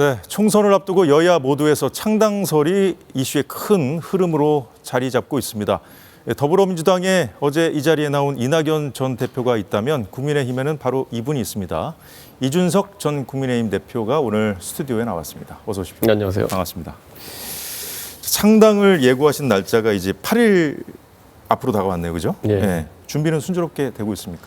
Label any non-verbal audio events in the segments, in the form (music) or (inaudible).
네, 총선을 앞두고 여야 모두에서 창당설이 이슈의 큰 흐름으로 자리 잡고 있습니다. 예, 더불어민주당에 어제 이 자리에 나온 이낙연 전 대표가 있다면 국민의힘에는 바로 이분이 있습니다. 이준석 전 국민의힘 대표가 오늘 스튜디오에 나왔습니다. 어서 오십시오. 네, 안녕하세요. 반갑습니다. 창당을 예고하신 날짜가 이제 8일 앞으로 다가왔네요, 그죠? 예. 준비는 순조롭게 되고 있습니까?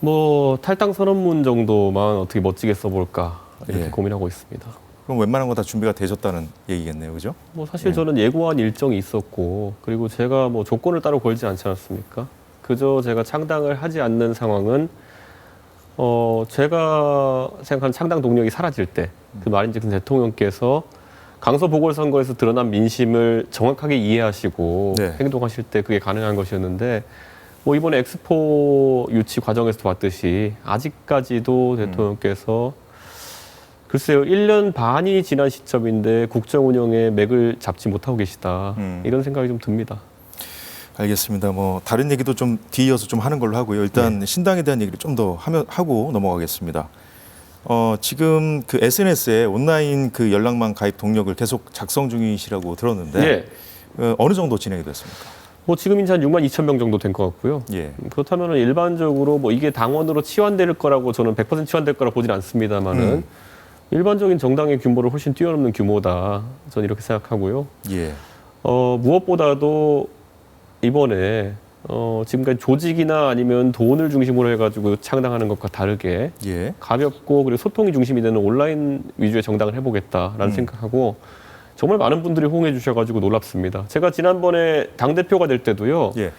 뭐 탈당 선언문 정도만 어떻게 멋지게 써볼까 이렇게 예. 고민하고 있습니다. 그럼 웬만한 거 다 준비가 되셨다는 얘기겠네요, 그죠? 뭐 사실 예. 저는 예고한 일정이 있었고 그리고 제가 뭐 조건을 따로 걸지 않지 않았습니까? 그저 제가 창당을 하지 않는 상황은 어 제가 생각한 창당 동력이 사라질 때 그 말인즉슨 대통령께서 강서 보궐선거에서 드러난 민심을 정확하게 이해하시고 네. 행동하실 때 그게 가능한 것이었는데 뭐 이번에 엑스포 유치 과정에서도 봤듯이 아직까지도 대통령께서 글쎄요, 1년 반이 지난 시점인데 국정 운영에 맥을 잡지 못하고 계시다. 음. 이런 생각이 좀 듭니다. 알겠습니다. 뭐 다른 얘기도 좀 뒤이어서 좀 하는 걸로 하고요. 일단 네. 신당에 대한 얘기를 좀 더 하면 하고 넘어가겠습니다. 어, 지금 그 SNS에 온라인 그 연락망 가입 동력을 계속 작성 중이시라고 들었는데 예. 어, 어느 정도 진행이 됐습니까? 뭐 지금 이제 한 6만 2천 명 정도 된 것 같고요. 예. 그렇다면 일반적으로 뭐 이게 당원으로 치환될 거라고 저는 100% 치환될 거라 보진 않습니다만은 음. 일반적인 정당의 규모를 훨씬 뛰어넘는 규모다. 저는 이렇게 생각하고요. 예. 어, 무엇보다도 이번에 어, 지금까지 조직이나 아니면 돈을 중심으로 해가지고 창당하는 것과 다르게 예. 가볍고 그리고 소통이 중심이 되는 온라인 위주의 정당을 해보겠다라는 음. 생각하고 정말 많은 분들이 호응해 주셔가지고 놀랍습니다. 제가 지난번에 당 대표가 될 때도요. 예.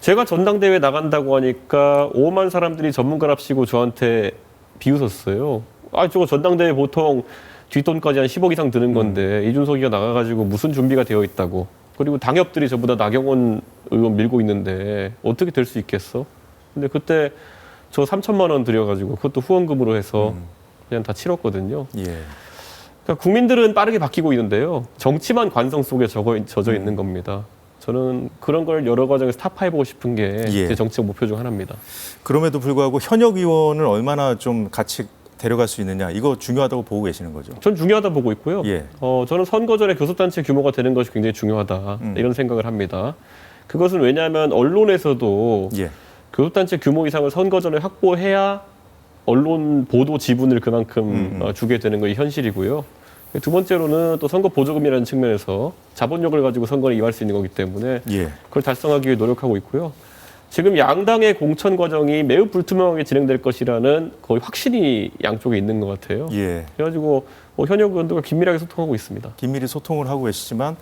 제가 전당대회 나간다고 하니까 5만 사람들이 전문가랍시고 저한테 비웃었어요. 아 저거 전당대회 보통 뒷돈까지 한 10억 이상 드는 건데 이준석이가 나가가지고 무슨 준비가 되어 있다고. 그리고 당협들이 전부 다 나경원 의원 밀고 있는데 어떻게 될 수 있겠어? 근데 그때 저 3천만 원 들여가지고 그것도 후원금으로 해서 음. 그냥 다 치렀거든요. 예. 그러니까 국민들은 빠르게 바뀌고 있는데요. 정치만 관성 속에 적어, 젖어 있는 겁니다. 저는 그런 걸 여러 과정에서 타파해보고 싶은 게제 예. 정치적 목표 중 하나입니다. 그럼에도 불구하고 현역 의원을 얼마나 좀 같이 데려갈 수 있느냐 이거 중요하다고 보고 계시는 거죠. 전 중요하다 보고 있고요. 예. 어, 저는 선거 전에 교섭단체 규모가 되는 것이 굉장히 중요하다. 음. 이런 생각을 합니다. 그것은 왜냐하면 언론에서도 예. 교섭단체 규모 이상을 선거 전에 확보해야 언론 보도 지분을 그만큼 음, 음. 어, 주게 되는 것이 현실이고요. 두 번째로는 또 선거 보조금이라는 측면에서 자본력을 가지고 선거를 이용할 수 있는 거기 때문에 예. 그걸 달성하기 위해 노력하고 있고요. 지금 양당의 공천 과정이 매우 불투명하게 진행될 것이라는 거의 확신이 양쪽에 있는 것 같아요. 예. 그래가지고 뭐 현역 의원들과 긴밀하게 소통하고 있습니다. 긴밀히 소통을 하고 계시지만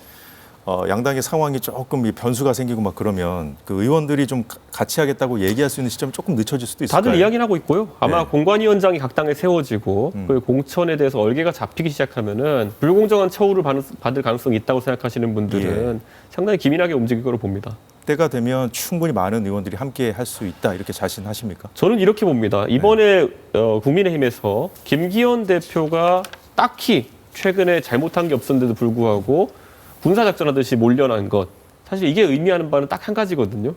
어, 양당의 상황이 조금 이 변수가 생기고 막 그러면 그 의원들이 좀 가- 같이 하겠다고 얘기할 수 있는 시점 이 조금 늦춰질 수도 있을까요? 다들 이야기는 하고 있고요. 아마 네. 공관위원장이 각 당에 세워지고 음. 그 공천에 대해서 얼개가 잡히기 시작하면은 불공정한 처우를 받을- 받을 가능성이 있다고 생각하시는 분들은 예. 상당히 기민하게 움직일 거로 봅니다. 때가 되면 충분히 많은 의원들이 함께 할 수 있다 이렇게 자신하십니까? 저는 이렇게 봅니다. 이번에 어, 국민의힘에서 김기현 대표가 딱히 최근에 잘못한 게 없었는데도 불구하고 군사작전하듯이 몰려난 것. 사실 이게 의미하는 바는 딱 한 가지거든요.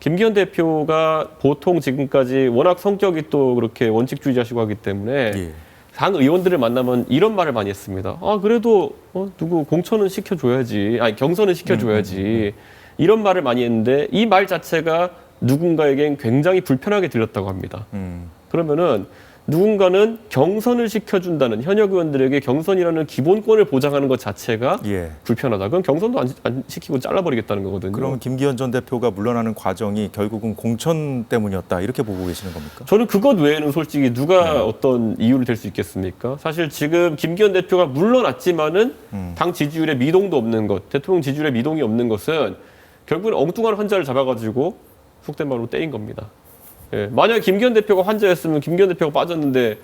김기현 대표가 보통 지금까지 워낙 성격이 또 그렇게 원칙주의자시고 하기 때문에 예. 당 의원들을 만나면 이런 말을 많이 했습니다. 아 그래도 어, 누구 공천은 시켜줘야지, 아니 경선은 시켜줘야지 이런 말을 많이 했는데 이 말 자체가 누군가에겐 굉장히 불편하게 들렸다고 합니다. 음. 그러면은 누군가는 경선을 시켜준다는 현역 의원들에게 경선이라는 기본권을 보장하는 것 자체가 예. 불편하다. 그럼 경선도 안, 안 시키고 잘라버리겠다는 거거든요. 그러면 김기현 전 대표가 물러나는 과정이 결국은 공천 때문이었다 이렇게 보고 계시는 겁니까? 저는 그것 외에는 솔직히 누가 네. 어떤 이유를 될수 있겠습니까? 사실 지금 김기현 대표가 물러났지만은 음. 당 지지율에 미동도 없는 것, 대통령 지지율에 미동이 없는 것은 결국은 엉뚱한 환자를 잡아가지고 속된 말로 때린 겁니다. 예. 만약 김기현 대표가 환자였으면 김기현 대표가 빠졌는데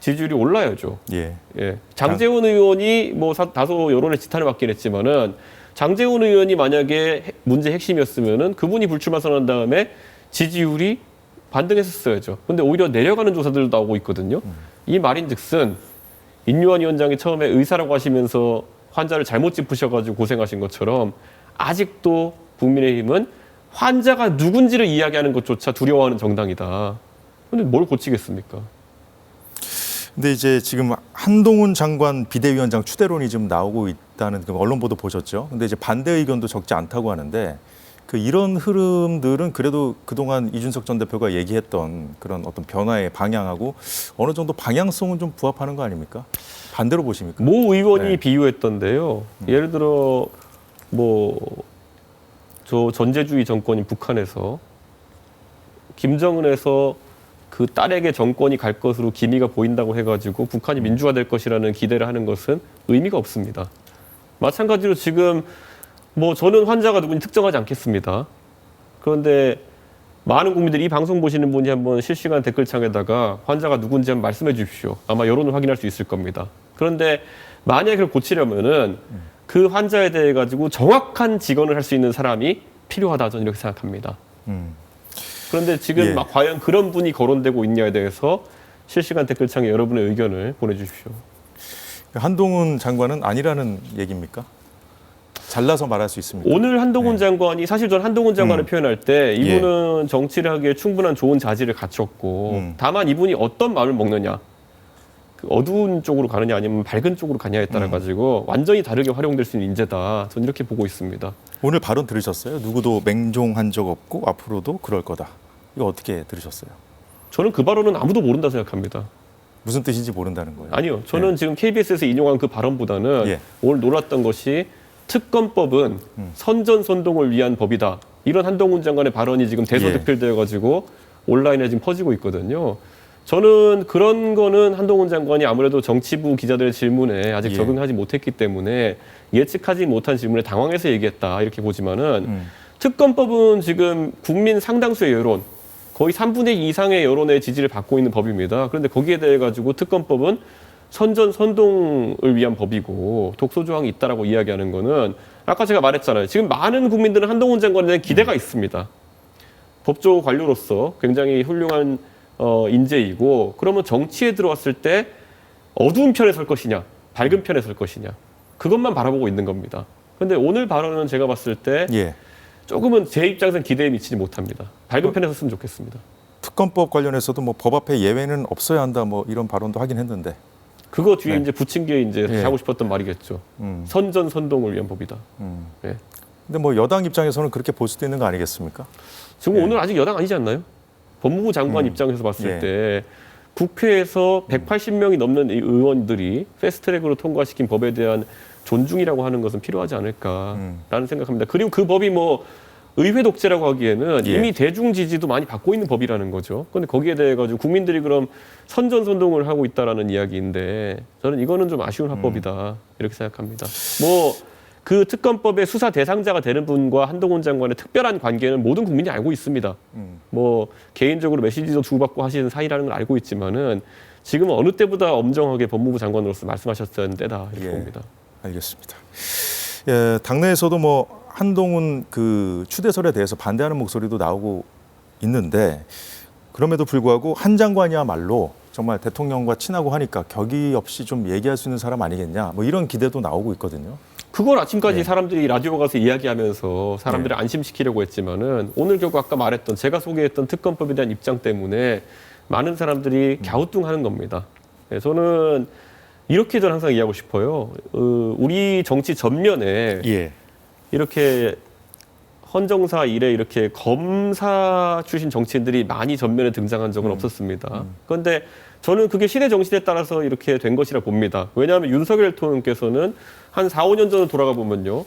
지지율이 올라야죠. 예. 예. 장재원 의원이 뭐 사- 다소 여론의 지탄을 받긴 했지만은 장재원 의원이 만약에 핵- 문제 핵심이었으면은 그분이 불출마 선언한 다음에 지지율이 반등했었어야죠. 근데 오히려 내려가는 조사들도 나오고 있거든요. 이 말인즉슨 인류한 위원장이 처음에 의사라고 하시면서 환자를 잘못 짚으셔가지고 고생하신 것처럼 아직도 국민의힘은 환자가 누군지를 이야기하는 것조차 두려워하는 정당이다. 근데 뭘 고치겠습니까? 근데 이제 지금 한동훈 장관 비대위원장 추대론이 지금 나오고 있다는 그 언론 보도 보셨죠? 근데 이제 반대 의견도 적지 않다고 하는데 그 이런 흐름들은 그래도 그동안 이준석 전 대표가 얘기했던 그런 어떤 변화의 방향하고 어느 정도 방향성은 좀 부합하는 거 아닙니까? 반대로 보십니까? 모 의원이 네. 비유했던데요. 예를 들어 뭐 저 전제주의 정권인 북한에서 김정은에서 그 딸에게 정권이 갈 것으로 기미가 보인다고 해가지고 북한이 민주화될 것이라는 기대를 하는 것은 의미가 없습니다. 마찬가지로 지금 뭐 저는 환자가 누군지 특정하지 않겠습니다. 그런데 많은 국민들이 이 방송 보시는 분이 한번 실시간 댓글창에다가 환자가 누군지 한번 말씀해 주십시오. 아마 여론을 확인할 수 있을 겁니다. 그런데 만약에 그걸 고치려면은 그 환자에 대해 가지고 정확한 직언을 할 수 있는 사람이 필요하다 저는 이렇게 생각합니다. 음. 그런데 지금 예. 막 과연 그런 분이 거론되고 있냐에 대해서 실시간 댓글창에 여러분의 의견을 보내주십시오. 한동훈 장관은 아니라는 얘기입니까? 잘라서 말할 수 있습니까? 오늘 한동훈 네. 장관이 사실 전 한동훈 장관을 음. 표현할 때 이분은 정치를 하기에 충분한 좋은 자질을 갖췄고 음. 다만 이분이 어떤 마음을 먹느냐 그 어두운 쪽으로 가느냐 아니면 밝은 쪽으로 가냐에 따라 음. 가지고 완전히 다르게 활용될 수 있는 인재다 저는 이렇게 보고 있습니다. 오늘 발언 들으셨어요? 누구도 맹종한 적 없고 앞으로도 그럴 거다. 이거 어떻게 들으셨어요? 저는 그 발언은 아무도 모른다 생각합니다. 무슨 뜻인지 모른다는 거예요. 아니요. 저는 지금 KBS에서 인용한 그 발언보다는 예. 오늘 놀랐던 것이 특검법은 음. 선전선동을 위한 법이다. 이런 한동훈 장관의 발언이 지금 대소득필되어 가지고 온라인에 지금 퍼지고 있거든요. 저는 그런 거는 한동훈 장관이 아무래도 정치부 기자들의 질문에 아직 예. 적응하지 못했기 때문에 예측하지 못한 질문에 당황해서 얘기했다 이렇게 보지만은 음. 특검법은 지금 국민 상당수의 여론, 거의 3분의 2 이상의 여론의 지지를 받고 있는 법입니다. 그런데 거기에 대해 가지고 특검법은 선전 선동을 위한 법이고 독소 조항이 있다라고 이야기하는 거는 아까 제가 말했잖아요. 지금 많은 국민들은 한동훈 장관에 대한 기대가 있습니다. 법조 관료로서 굉장히 훌륭한 어, 인재이고 그러면 정치에 들어왔을 때 어두운 편에 설 것이냐, 밝은 편에 설 것이냐 그것만 바라보고 있는 겁니다. 근데 오늘 발언은 제가 봤을 때 예. 조금은 제 입장에서는 기대에 미치지 못합니다. 밝은 어. 편에 섰으면 좋겠습니다. 특검법 관련해서도 뭐 법 앞에 예외는 없어야 한다 뭐 이런 발언도 하긴 했는데. 그거 뒤에 네. 이제 붙인 게 이제 예. 하고 싶었던 말이겠죠. 음, 선전 선동을 위한 법이다. 음. 예. 근데 뭐 여당 입장에서는 그렇게 볼 수도 있는 거 아니겠습니까? 지금 예. 오늘 아직 여당 아니지 않나요? 법무부 장관 음. 입장에서 봤을 예. 때 국회에서 180명이 넘는 이 의원들이 패스트트랙으로 통과시킨 법에 대한 존중이라고 하는 것은 필요하지 않을까라는 음. 생각합니다. 그리고 그 법이 뭐 의회 독재라고 하기에는 예. 이미 대중 지지도 많이 받고 있는 법이라는 거죠. 그런데 거기에 대해 가지고 국민들이 그럼 선전 선동을 하고 있다라는 이야기인데 저는 이거는 좀 아쉬운 합법이다 이렇게 생각합니다. 뭐 그 특검법의 수사 대상자가 되는 분과 한동훈 장관의 특별한 관계는 모든 국민이 알고 있습니다. 음. 뭐 개인적으로 메시지도 주고받고 하시는 사이라는 걸 알고 있지만은 지금은 어느 때보다 엄정하게 법무부 장관으로서 말씀하셨던 때다 이렇게 예. 봅니다. 알겠습니다. 예, 당내에서도 뭐 한동훈 그 추대설에 대해서 반대하는 목소리도 나오고 있는데 그럼에도 불구하고 한 장관이야말로 정말 대통령과 친하고 하니까 격의 없이 좀 얘기할 수 있는 사람 아니겠냐 뭐 이런 기대도 나오고 있거든요. 그걸 아침까지 네. 사람들이 라디오 가서 이야기하면서 사람들을 안심시키려고 했지만은 오늘 결국 아까 말했던 제가 소개했던 특검법에 대한 입장 때문에 많은 사람들이 갸우뚱하는 겁니다. 네, 저는 이렇게 저는 항상 이해하고 싶어요. 어, 우리 정치 전면에 예. 이렇게 헌정사 이래 이렇게 검사 출신 정치인들이 많이 전면에 등장한 적은 없었습니다. 그런데 저는 그게 시대 정신에 따라서 이렇게 된 것이라 봅니다. 왜냐하면 윤석열 대통령께서는 한 4, 5년 전으로 돌아가 보면요.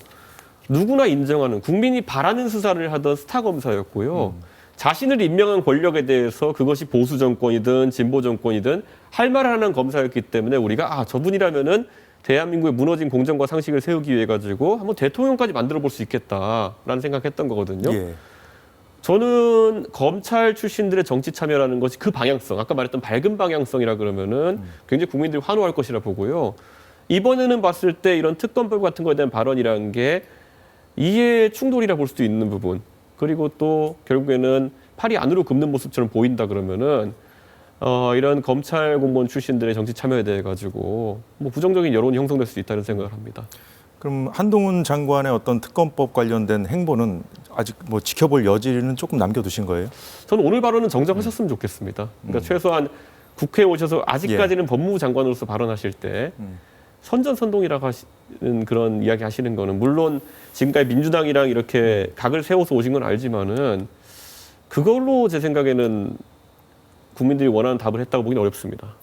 누구나 인정하는 국민이 바라는 수사를 하던 스타 검사였고요. 자신을 임명한 권력에 대해서 그것이 보수 정권이든 진보 정권이든 할 말을 하는 검사였기 때문에 우리가 아 저분이라면은 대한민국의 무너진 공정과 상식을 세우기 위해 가지고 한번 대통령까지 만들어 볼 수 있겠다라는 생각했던 거거든요. 예. 저는 검찰 출신들의 정치 참여라는 것이 그 방향성, 아까 말했던 밝은 방향성이라 그러면은 굉장히 국민들이 환호할 것이라 보고요. 이번에는 봤을 때 이런 특검법 같은 거에 대한 발언이라는 게 이해 충돌이라 볼 수도 있는 부분. 그리고 또 결국에는 팔이 안으로 굽는 모습처럼 보인다 그러면은 어, 이런 검찰 공무원 출신들의 정치 참여에 대해 가지고 뭐 부정적인 여론이 형성될 수 있다는 생각을 합니다. 그럼 한동훈 장관의 어떤 특검법 관련된 행보는 아직 뭐 지켜볼 여지는 조금 남겨두신 거예요? 저는 오늘 발언은 정정하셨으면 좋겠습니다. 그러니까 최소한 국회에 오셔서 아직까지는 법무부 장관으로서 발언하실 때 음. 선전선동이라고 하시는 그런 이야기 하시는 거는 물론 지금까지 민주당이랑 이렇게 각을 세워서 오신 건 알지만은 그걸로 제 생각에는 국민들이 원하는 답을 했다고 보기는 어렵습니다.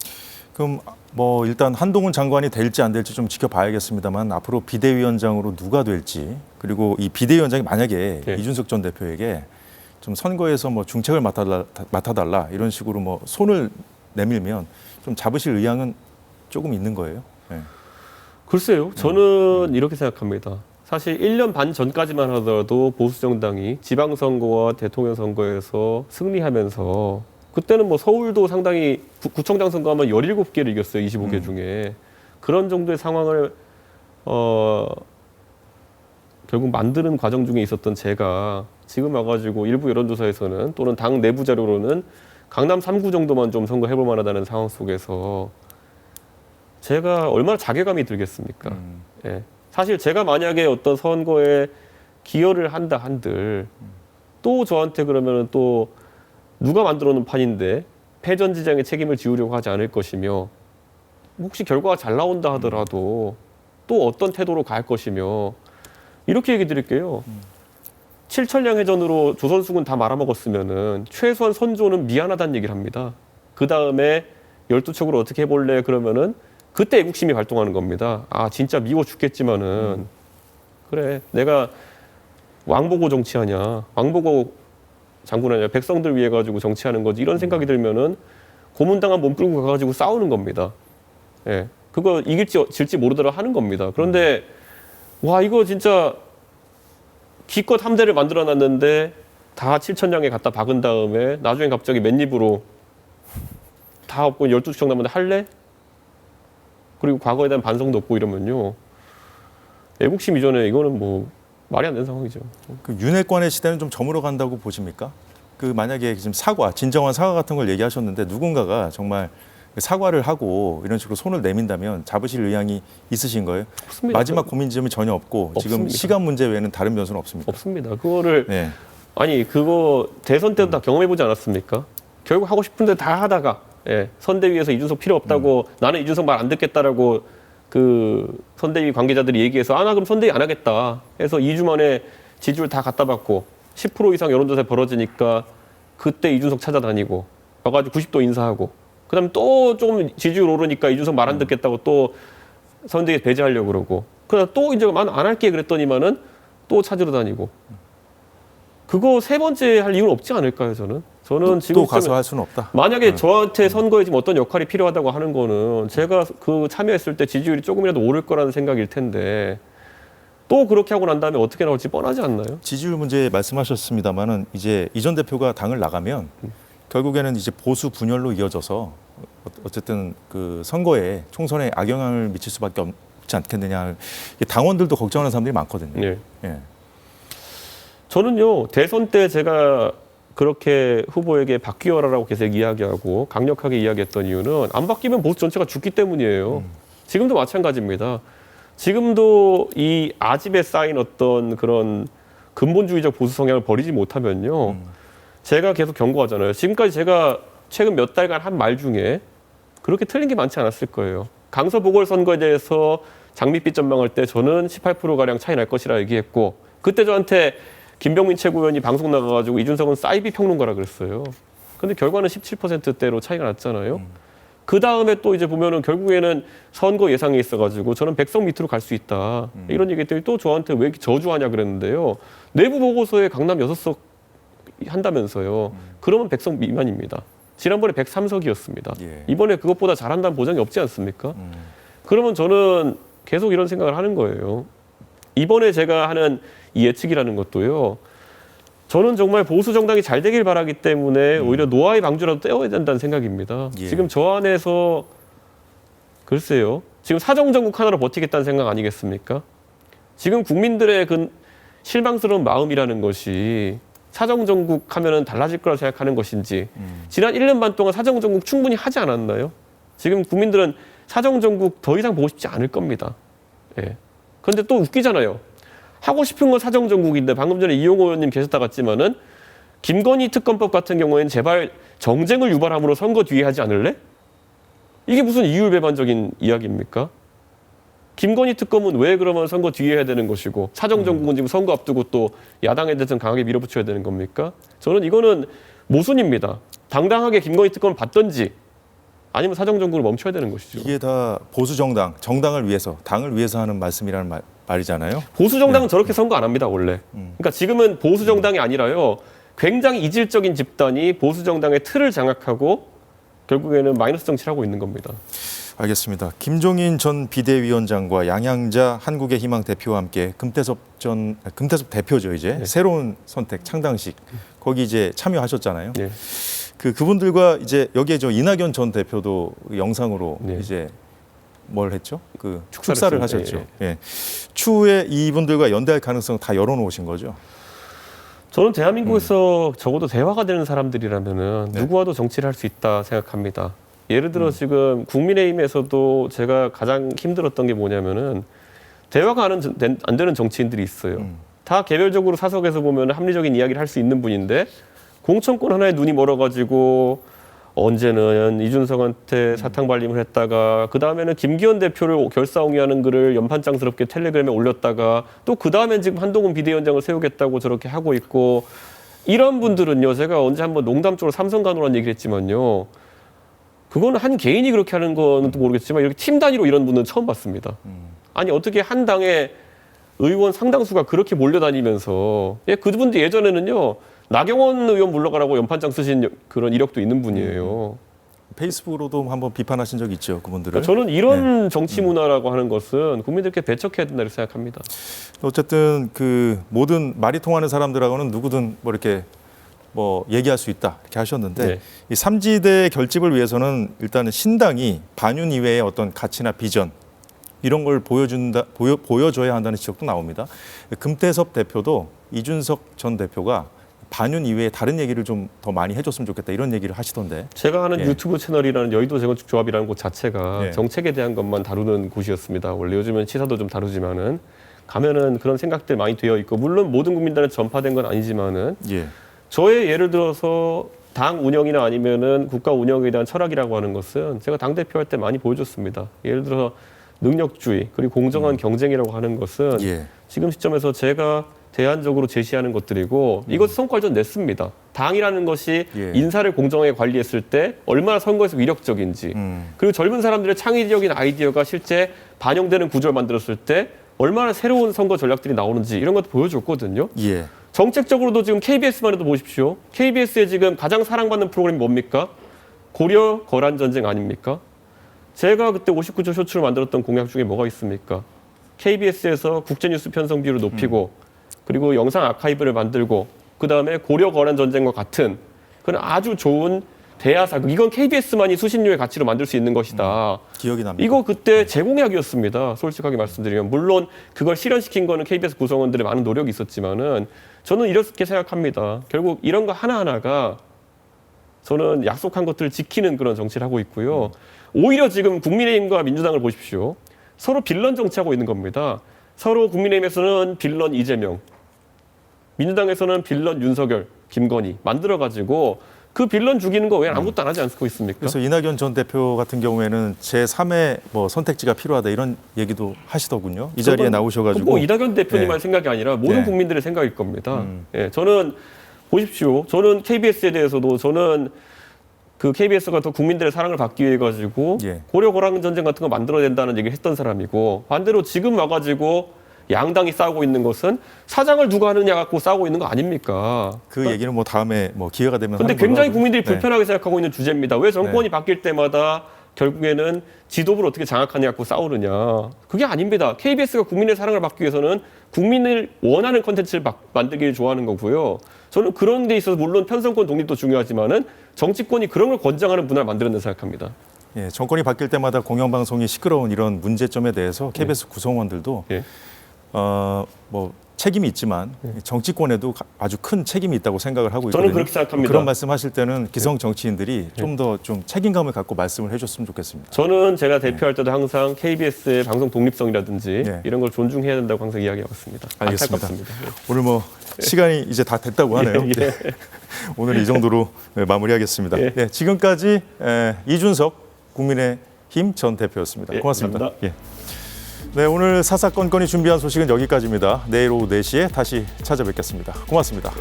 그럼 뭐 일단 한동훈 장관이 될지 안 될지 좀 지켜봐야겠습니다만 앞으로 비대위원장으로 누가 될지 그리고 이 비대위원장이 만약에 네. 이준석 전 대표에게 좀 선거에서 뭐 중책을 맡아달라, 맡아달라 이런 식으로 뭐 손을 내밀면 좀 잡으실 의향은 조금 있는 거예요. 네. 글쎄요, 저는 이렇게 생각합니다. 사실 1년 반 전까지만 하더라도 보수 정당이 지방 선거와 대통령 선거에서 승리하면서 그때는 뭐 서울도 상당히 구, 구청장 선거하면 17개를 이겼어요. 25개 음. 중에. 그런 정도의 상황을 어 결국 만드는 과정 중에 있었던 제가 지금 와가지고 일부 여론조사에서는 또는 당 내부 자료로는 강남 3구 정도만 좀 선거해볼 만하다는 상황 속에서 제가 얼마나 자괴감이 들겠습니까? 음. 예. 사실 제가 만약에 어떤 선거에 기여를 한다 한들 또 저한테 그러면은 또 누가 만들어 놓은 판인데 패전 지장의 책임을 지우려고 하지 않을 것이며 혹시 결과가 잘 나온다 하더라도 또 어떤 태도로 갈 것이며 이렇게 얘기 드릴게요. 칠천량 해전으로 조선수군 다 말아먹었으면은 최소한 선조는 미안하다는 얘기를 합니다. 그 다음에 열두 척으로 어떻게 해볼래 그러면은 그때 애국심이 발동하는 겁니다. 아 진짜 미워 죽겠지만은 그래 내가 왕보고 정치하냐 왕보고 장군하냐 백성들 위해 가지고 정치하는 거지 이런 생각이 들면은 고문당한 몸 끌고 가가지고 싸우는 겁니다. 예, 그거 이길지 질지 모르더라 하는 겁니다. 그런데 와 이거 진짜 기껏 함대를 만들어 놨는데 다 7천량에 갖다 박은 다음에 나중에 갑자기 맨입으로 다 없고 12척 남았는데 할래? 그리고 과거에 대한 반성도 없고 이러면요. 애국심 이전에 이거는 뭐 말이 안 되는 상황이죠. 그 윤핵관의 시대는 좀 저물어 간다고 보십니까? 그 만약에 지금 사과, 진정한 사과 같은 걸 얘기하셨는데 누군가가 정말 그 사과를 하고 이런 식으로 손을 내민다면 잡으실 의향이 있으신 거예요? 없습니다. 마지막 고민 지점이 전혀 없고 지금 없습니다. 시간 문제 외에는 다른 변수는 없습니다. 없습니다. 그거를 네. 아니 그거 대선 때도 다 경험해 보지 않았습니까? 결국 하고 싶은데 다 하다가 예, 선대위에서 이준석 필요 없다고 나는 이준석 말 안 듣겠다라고 그 선대위 관계자들이 얘기해서 아나 그럼 선대위 안 하겠다. 해서 2주 만에 지지율 다 갖다 받고 10% 이상 여론조사 벌어지니까 그때 이준석 찾아다니고 와가지고 90도 인사하고 그다음에 또 조금 지지율 오르니까 이준석 말 안 듣겠다고 또 선대위 배제하려고 그러고 그러다 또 이제 만안 할게 그랬더니만은 또 찾으러 다니고. 그거 세 번째 할 이유는 없지 않을까요 저는 저는 또, 지금 또 가서 할 수는 없다. 만약에 저한테 선거에 지금 어떤 역할이 필요하다고 하는 거는 제가 그 참여했을 때 지지율이 조금이라도 오를 거라는 생각일 텐데 또 그렇게 하고 난 다음에 어떻게 나올지 뻔하지 않나요? 지지율 문제 말씀하셨습니다만은 이제 이전 대표가 당을 나가면 결국에는 이제 보수 분열로 이어져서 어- 어쨌든 그 선거에 총선에 악영향을 미칠 수밖에 없지 않겠느냐. 당원들도 걱정하는 사람들이 많거든요. 예. 예. 저는요 대선 때 제가 그렇게 후보에게 바뀌어라라고 계속 이야기하고 강력하게 이야기했던 이유는 안 바뀌면 보수 전체가 죽기 때문이에요. 지금도 마찬가지입니다. 지금도 이 아집에 쌓인 어떤 그런 근본주의적 보수 성향을 버리지 못하면요. 제가 계속 경고하잖아요. 지금까지 제가 최근 몇 달간 한 말 중에 그렇게 틀린 게 많지 않았을 거예요. 강서 보궐선거에 대해서 장밋빛 전망할 때 저는 18%가량 차이 날 것이라 얘기했고 그때 저한테 김병민 최고위원이 방송 나가가지고 이준석은 사이비 평론가라 그랬어요. 근데 결과는 17%대로 차이가 났잖아요. 그 다음에 또 이제 보면은 결국에는 선거 예상이 있어가지고 저는 백석 밑으로 갈 수 있다. 이런 얘기들이 또 저한테 왜 저주하냐 그랬는데요. 내부 보고서에 강남 여섯 석 한다면서요. 그러면 백석 미만입니다. 지난번에 103석이었습니다. 예. 이번에 그것보다 잘한다는 보장이 없지 않습니까? 음. 그러면 저는 계속 이런 생각을 하는 거예요. 이번에 제가 하는 이 예측이라는 것도요. 저는 정말 보수 정당이 잘 되길 바라기 때문에 오히려 노아의 방주라도 떼어야 된다는 생각입니다. 예. 지금 저 안에서 글쎄요. 지금 사정정국 하나로 버티겠다는 생각 아니겠습니까? 지금 국민들의 그 실망스러운 마음이라는 것이 사정정국 하면은 달라질 거라 생각하는 것인지 음. 지난 1년 반 동안 사정정국 충분히 하지 않았나요? 지금 국민들은 사정정국 더 이상 보고 싶지 않을 겁니다. 예. 그런데 또 웃기잖아요. 하고 싶은 건 사정정국인데 방금 전에 이용호 의원님 계셨다 갔지만은 김건희 특검법 같은 경우에는 제발 정쟁을 유발함으로 선거 뒤에 하지 않을래? 이게 무슨 이율배반적인 이야기입니까? 김건희 특검은 왜 그러면 선거 뒤에 해야 되는 것이고 사정 정국은 지금 선거 앞두고 또 야당에 대해서 강하게 밀어붙여야 되는 겁니까? 저는 이거는 모순입니다. 당당하게 김건희 특검을 받든지 아니면 사정 정국을 멈춰야 되는 것이죠. 이게 다 보수 정당, 정당을 위해서, 당을 위해서 하는 말씀이라는 말, 말이잖아요. 보수 정당은 저렇게 선거 안 합니다 원래. 음. 그러니까 지금은 보수 정당이 아니라요. 굉장히 이질적인 집단이 보수 정당의 틀을 장악하고 결국에는 마이너스 정치를 하고 있는 겁니다. 알겠습니다. 김종인 전 비대위원장과 양양자 한국의 희망 대표와 함께 금태섭 전 아, 금태섭 대표죠 이제 네. 새로운 선택 창당식 거기 이제 참여하셨잖아요. 네. 그 그분들과 이제 여기에 저 이낙연 전 대표도 영상으로 네. 이제 뭘 했죠? 그 축사를 축사를. 하셨죠. 예. 추후에 이분들과 연대할 가능성 다 열어놓으신 거죠. 저는 대한민국에서 적어도 대화가 되는 사람들이라면은 음. 네. 누구와도 정치를 할 수 있다 생각합니다. 예를 음. 들어 지금 국민의힘에서도 제가 가장 힘들었던 게 뭐냐면은 대화가 안, 된- 안 되는 정치인들이 있어요. 음. 다 개별적으로 사석에서 보면 합리적인 이야기를 할 수 있는 분인데 공천권 하나에 눈이 멀어가지고 언제는 이준석한테 사탕 발림을 했다가 그 다음에는 김기현 대표를 결사옹위하는 글을 연판장스럽게 텔레그램에 올렸다가 또 그 다음엔 지금 한동훈 비대위원장을 세우겠다고 저렇게 하고 있고 이런 분들은요 제가 언제 한번 농담적으로 삼성 간호란 얘기를 했지만요 그거는 한 개인이 그렇게 하는 거는 또 모르겠지만 이렇게 팀 단위로 이런 분은 처음 봤습니다. 아니 어떻게 한 당에 의원 상당수가 그렇게 몰려다니면서 예, 그분들 예전에는요 나경원 의원 물러가라고 연판장 쓰신 그런 이력도 있는 분이에요. 페이스북으로도 한번 비판하신 적 있죠, 그분들을. 그러니까 저는 이런 정치 문화라고 하는 것은 국민들께 배척해야 된다고 생각합니다. 어쨌든 그 모든 말이 통하는 사람들하고는 누구든 뭐 이렇게 뭐 얘기할 수 있다 이렇게 하셨는데 네. 이 삼지대 결집을 위해서는 일단은 신당이 반윤 이외의 어떤 가치나 비전 이런 걸 보여준다 보여 보여줘야 한다는 지적도 나옵니다. 금태섭 대표도 이준석 전 대표가 반윤 이외에 다른 얘기를 좀 더 많이 해줬으면 좋겠다 이런 얘기를 하시던데 제가 하는 예. 유튜브 채널이라는 여의도 재건축 조합이라는 곳 자체가 예. 정책에 대한 것만 다루는 곳이었습니다. 원래 요즘은 시사도 좀 다루지만은 가면은 그런 생각들 많이 되어 있고 물론 모든 국민들한테 전파된 건 아니지만은 예 저의 예를 들어서 당 운영이나 아니면은 국가 운영에 대한 철학이라고 하는 것은 제가 당 대표 할 때 많이 보여줬습니다. 예를 들어 능력주의 그리고 공정한 경쟁이라고 하는 것은 음. 예. 지금 시점에서 제가 대안적으로 제시하는 것들이고 이것 성과를 좀 냈습니다. 당이라는 것이 예. 인사를 공정하게 관리했을 때 얼마나 선거에서 위력적인지 음. 그리고 젊은 사람들의 창의적인 아이디어가 실제 반영되는 구조를 만들었을 때 얼마나 새로운 선거 전략들이 나오는지 이런 것도 보여줬거든요. 예. 정책적으로도 지금 KBS만 해도 보십시오. KBS에 지금 가장 사랑받는 프로그램이 뭡니까? 고려 거란 전쟁 아닙니까? 제가 그때 59조 쇼츠로 만들었던 공약 중에 뭐가 있습니까? KBS에서 국제뉴스 편성 비율을 높이고 그리고 영상 아카이브를 만들고 그 다음에 고려 거란 전쟁과 같은 그런 아주 좋은 대야사극 이건 KBS만이 수신료의 가치로 만들 수 있는 것이다. 기억이 납니다. 이거 그때 제공약이었습니다. 솔직하게 말씀드리면 물론 그걸 실현시킨 거는 KBS 구성원들의 많은 노력이 있었지만은 저는 이렇게 생각합니다. 결국 이런 거 하나 하나가 저는 약속한 것들을 지키는 그런 정치를 하고 있고요. 오히려 지금 국민의힘과 민주당을 보십시오. 서로 빌런 정치하고 있는 겁니다. 서로 국민의힘에서는 빌런 이재명, 민주당에서는 빌런 윤석열, 김건희 만들어 가지고 그 빌런 죽이는 거 외에 아무것도 안 하지 않고 있습니까? 그래서 이낙연 전 대표 같은 경우에는 제 3의 뭐 선택지가 필요하다 이런 얘기도 하시더군요. 이 자리에 나오셔가지고 뭐 이낙연 대표님만 네. 생각이 아니라 모든 네. 국민들의 생각일 겁니다. 음. 예, 저는 보십시오. 저는 KBS에 대해서도 저는 그 KBS가 더 국민들의 사랑을 받기 위해 가지고 예. 고려 거란 전쟁 같은 거 만들어야 된다는 얘기를 했던 사람이고 반대로 지금 와가지고 양당이 싸우고 있는 것은 사장을 누가 하느냐 갖고 싸우고 있는 거 아닙니까? 그 얘기는 뭐 다음에 뭐 기회가 되면 근데 걸로 굉장히 하고요. 국민들이 네. 불편하게 생각하고 있는 주제입니다. 왜 정권이 바뀔 때마다 결국에는 지도부를 어떻게 장악하냐 갖고 싸우느냐. 그게 아닙니다. KBS가 국민의 사랑을 받기 위해서는 국민을 원하는 컨텐츠를 막- 만들기를 좋아하는 거고요. 저는 그런 데 있어서 물론 편성권 독립도 중요하지만은 정치권이 그런 걸 권장하는 문화를 만들어낸다 생각합니다. 예, 정권이 바뀔 때마다 공영방송이 시끄러운 이런 문제점에 대해서 KBS 구성원들도 예. 어, 뭐 책임이 있지만 정치권에도 가- 아주 큰 책임이 있다고 생각을 하고 있거든요. 저는 그렇게 생각합니다. 그런 말씀하실 때는 기성 정치인들이 좀더좀 책임감을 갖고 말씀을 해줬으면 좋겠습니다. 저는 제가 대표할 때도 항상 KBS의 방송 독립성이라든지 네. 이런 걸 존중해야 된다고 항상 이야기해왔습니다. 알겠습니다. 안타깝습니다. 예. 오늘 뭐 시간이 이제 다 됐다고 하네요. 예, 예. 네. (laughs) 오늘 이 정도로 네, 마무리하겠습니다. 예. 네, 지금까지 에, 이준석 국민의 국민의힘 전 대표였습니다. 예, 고맙습니다. 감사합니다. 예. 네, 오늘 사사건건이 준비한 소식은 여기까지입니다. 내일 오후 4시에 다시 찾아뵙겠습니다. 고맙습니다.